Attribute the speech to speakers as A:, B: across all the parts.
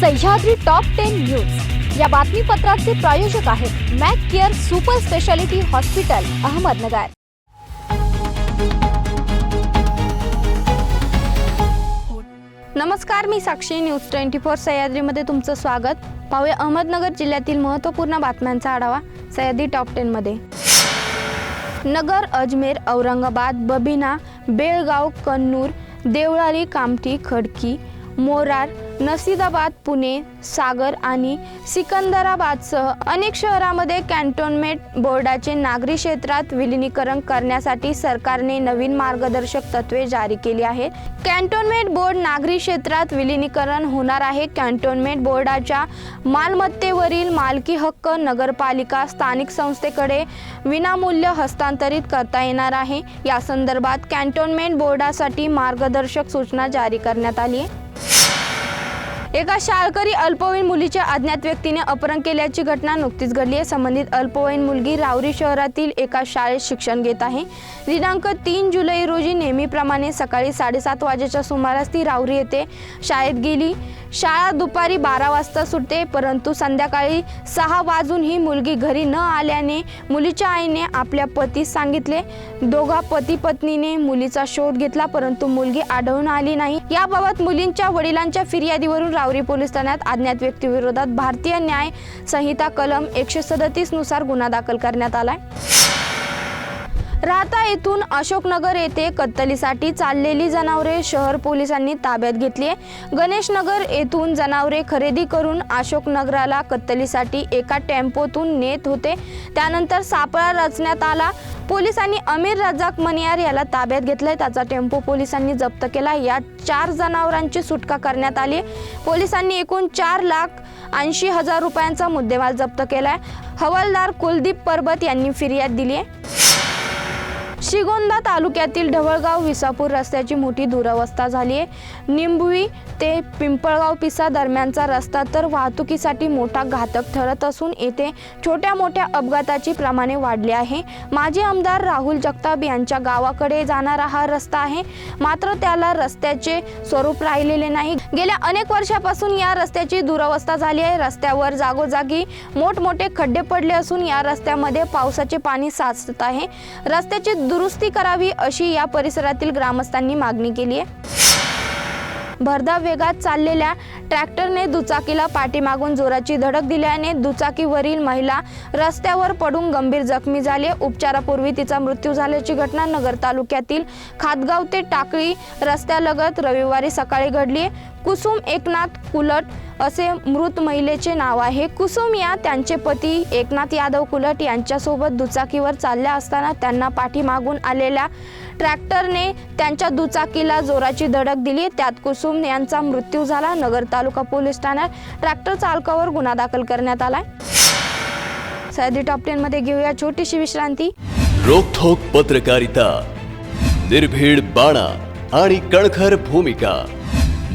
A: Sahyadri top ten news या बातमीपत्राचे प्रायोजक आहेत Mac Care super speciality hospital Ahmednagar.
B: नमस्कार मी साक्षी. न्यूज ट्वेंटी फोर सह्याद्रीमध्ये तुमचं स्वागत. पाहूया अहमदनगर जिल्ह्यातील महत्त्वपूर्ण बातम्यांचा आढावा सह्याद्री टॉप टेनमध्ये नगर अजमेर औरंगाबाद बबिना बेळगाव कन्नूर देवळाली कामठी खडकी मोरार नसिदाबाद पुणे सागर आणि सिकंदराबादसह अनेक शहरामध्ये कॅन्टोन्मेंट बोर्डाचे नागरी क्षेत्रात विलिनीकरण करण्यासाठी सरकारने नवीन मार्गदर्शक तत्वे जारी केली आहेत. कॅन्टोन्मेंट बोर्ड नागरी क्षेत्रात विलिनीकरण होणार आहे. कॅन्टोन्मेंट बोर्डाच्या मालमत्तेवरील मालकी हक्क नगरपालिका स्थानिक संस्थेकडे विनामूल्य हस्तांतरित करता येणार आहे. या संदर्भात कॅन्टोन्मेंट बोर्डासाठी मार्गदर्शक सूचना जारी करण्यात आली आहे. एका शाळकरी अल्पवयीन मुलीच्या अज्ञात व्यक्तीने अपहरण केल्याची घटना नुकतीच घडली आहे. संबंधित अल्पवयीन मुलगी रावरी शहरातील एका शाळेत शिक्षण घेत आहे. दिनांक तीन जुलै रोजी नेहमीप्रमाणे सकाळी साडेसात वाजेच्या सुमारास ती रावरी येथे शाळेत गेली. शाळा दुपारी बारा वाजता सुटते परंतु संध्याकाळी सहा वाजून ही मुलगी घरी न आल्याने मुलीच्या आईने आपल्या पतीस सांगितले. दोघा पती पत्नीने मुलीचा शोध घेतला परंतु मुलगी आढळून आली नाही. याबाबत मुलींच्या वडिलांच्या फिर्यादीवरून रावरी पोलीस ठाण्यात अज्ञात व्यक्तीविरोधात भारतीय न्याय संहिता कलम एकशे सदतीसनुसार गुन्हा दाखल करण्यात आलाय. राहता येथून अशोकनगर येथे कत्तलीसाठी चाललेली जनावरे शहर पोलिसांनी ताब्यात घेतली आहे. गणेशनगर येथून जनावरे खरेदी करून अशोकनगराला कत्तलीसाठी एका टेम्पोतून नेत होते. त्यानंतर सापळा रचण्यात आला. पोलिसांनी अमीर रजाक मनियार याला ताब्यात घेतलंय. त्याचा टेम्पो पोलिसांनी जप्त केला. या चार जनावरांची सुटका करण्यात आली पोलिसांनी एकूण चार लाख ऐंशी हजार रुपयांचा मुद्देमाल जप्त केलाय. हवालदार कुलदीप परबत यांनी फिर्याद दिली आहे. श्रीगोंदा तालुक्यातील ढवळगाव विसापूर रस्त्याची मोठी दुरवस्था झाली आहे. निंबवी ते पिंपळगाव पिसा दरम्यानचा रस्ता तर वाहतुकीसाठी मोठा घातक ठरत असून येथे छोट्या मोठ्या अपघाताची प्रमाणे वाढले आहे. माजी आमदार राहुल जगताप यांच्या गावाकडे जाणारा हा रस्ता आहे. मात्र त्याला रस्त्याचे स्वरूप राहिलेले नाही. गेल्या अनेक वर्षापासून या रस्त्याची दुरवस्था झाली आहे. रस्त्यावर जागोजागी मोठमोठे खड्डे पडले असून या रस्त्यामध्ये पावसाचे पाणी साचत आहे. रस्त्याची दुरुस्ती करावी अशी या परिसरातील ग्रामस्थांनी मागणी केली आहे. भरधाव वेगात चाललेल्या ट्रॅक्टरने दुचाकीला पाठीमागून जोराची धडक दिल्याने दुचाकीवरील महिला रस्त्यावर पडून गंभीर जखमी झाली. उपचारापूर्वी तिचा मृत्यू झाल्याची घटना नगर तालुक्यातील खातगाव ते टाकळी रस्त्यालगत रविवारी सकाळी घडली. कुसुम एकनाथ कुलट असे मृत महिलेचे नाव आहे. कुसुम या त्यांचे पती एकनाथ यादव कुलट यांच्यासोबत दुचाकीवर चालल्या असताना त्यांना पाठीमागून आलेल्या ट्रॅक्टरने त्यांच्या दुचाकीला जोराची धडक दिली. त्यात कुसुम यांचा मृत्यू झाला. नगर तालुका पोलीस ठाण्यात ट्रॅक्टर चालकावर गुन्हा दाखल करण्यात आलाय. सह्याद्री टॉप टेन मध्ये घेऊया छोटीशी विश्रांती.
C: रोखोक पत्रकारिता निर्भीड बाणा आणि कणखर भूमिका.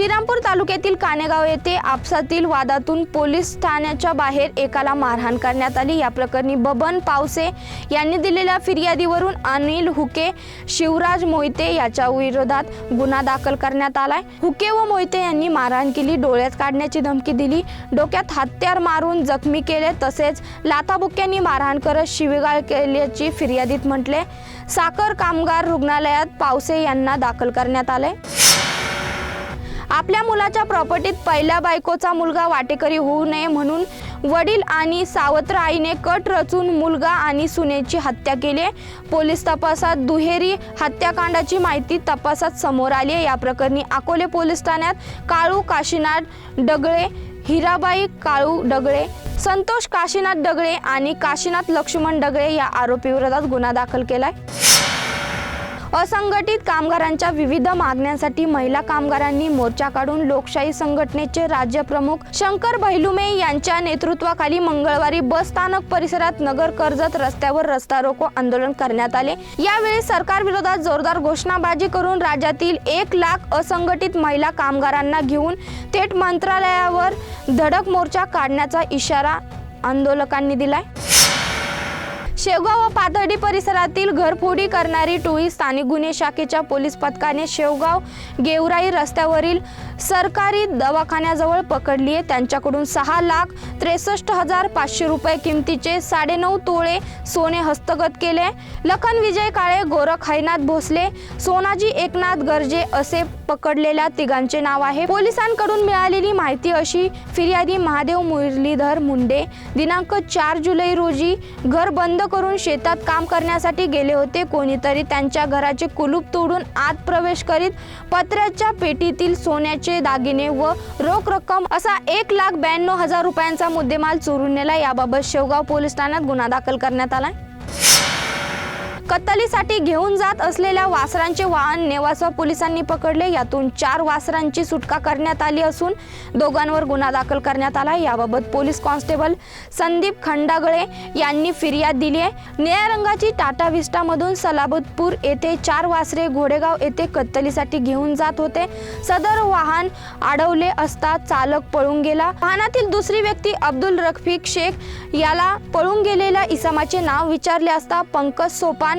B: श्रीरामपूर तालुक्यातील कानेगाव येथे आपसातील वादातून पोलीस ठाण्याच्या बाहेर एकाला मारहाण करण्यात आली. या प्रकरणी बबन पावसे यांनी दिलेल्या फिर्यादीवरून अनिल हुके शिवराज मोहिते याच्या विरोधात गुन्हा दाखल करण्यात आलाय. हुके व मोहिते यांनी मारहाण केली डोळ्यात काढण्याची धमकी दिली डोक्यात हत्यार मारून जखमी केले तसेच लाथाबुक्यांनी मारहाण करत शिवीगाळ केल्याची फिर्यादीत म्हटले. साखर कामगार रुग्णालयात पावसे यांना दाखल करण्यात आले. आपल्या मुलाच्या प्रॉपर्टीत पहिल्या बायकोचा मुलगा वाटेकरी होऊ नये म्हणून वडील आणि सावत्र आईने कट रचून मुलगा आणि सुनेची हत्या केली पोलीस तपासात दुहेरी हत्याकांडाची माहिती तपासात समोर आली आहे. या प्रकरणी अकोले पोलीस ठाण्यात काळू काशीनाथ डगळे हिराबाई काळू डगळे संतोष काशीनाथ डगळे आणि काशीनाथ लक्ष्मण डगळे या आरोपीविरोधात गुन्हा दाखल केलाय असंघटित कामगारांच्या विविध मागण्यांसाठी महिला कामगारांनी मोर्चा काढून लोकशाही संघटनेचे राज्यप्रमुख शंकर बैलुमे यांच्या नेतृत्वाखाली मंगळवारी बस स्थानक परिसरात नगर कर्जत रस्त्यावर रस्ता रोको आंदोलन करण्यात आले. यावेळी सरकार विरोधात जोरदार घोषणाबाजी करून राज्यातील एक लाख असंघटित महिला कामगारांना घेऊन थेट मंत्रालयावर धडक मोर्चा काढण्याचा इशारा आंदोलकांनी दिलाय. शेवगाव व पाथर्डी परिसरातील घरफोडी करणारी टोळी स्थानिक गुन्हे शाखेच्या पोलीस पथकाने शेवगाव गेवराई रस्त्यावरील सरकारी दवाखान्याजवळ पकडली आहे त्यांच्याकडून सहा लाख त्रेसष्ट हजार पाचशे रुपये किमतीचे साडेनऊ तोळे सोने हस्तगत केले. लखन विजय काळे गोरख हैनाथ भोसले. सोनाजी एकनाथ गर्जे असे पकडलेल्या तिघांचे नाव आहे. पोलिसांकडून मिळालेली माहिती अशी फिर्यादी महादेव मुरलीधर मुंडे दिनांक चार जुलै रोजी घर बंद करून शेतात काम करण्यासाठी गेले होते. कोणीतरी त्यांच्या घराचे कुलूप तोडून आत प्रवेश करीत पत्र्याच्या पेटीतील सोन्याचे दागिने व रोख रक्कम असा एक लाख ब्याण्णव हजार रुपयांचा मुद्देमाल चोरून नेला. याबाबत शेवगाव पोलीस ठाण्यात गुन्हा दाखल करण्यात आला कत्तलीसाठी घेऊन जात असलेल्या वासरांचे वाहन नेवासा पोलिसांनी पकडले. यातून चार वासरांची सुटका करण्यात आली असून दोघांवर गुन्हा दाखल करण्यात आला. याबाबत पोलीस कॉन्स्टेबल संदीप खंडागळे यांनी फिर्याद दिली आहे निळ्या रंगाची टाटा विस्टामधून सलाबतपूर येथे चार वासरे घोडेगाव येथे कत्तलीसाठी घेऊन जात होते. सदर वाहन अडवले असता चालक पळून गेला. वाहनातील दुसरी व्यक्ती अब्दुल रफिक शेख याला पळून गेलेल्या इसमाचे नाव विचारले असता पंकज सोपान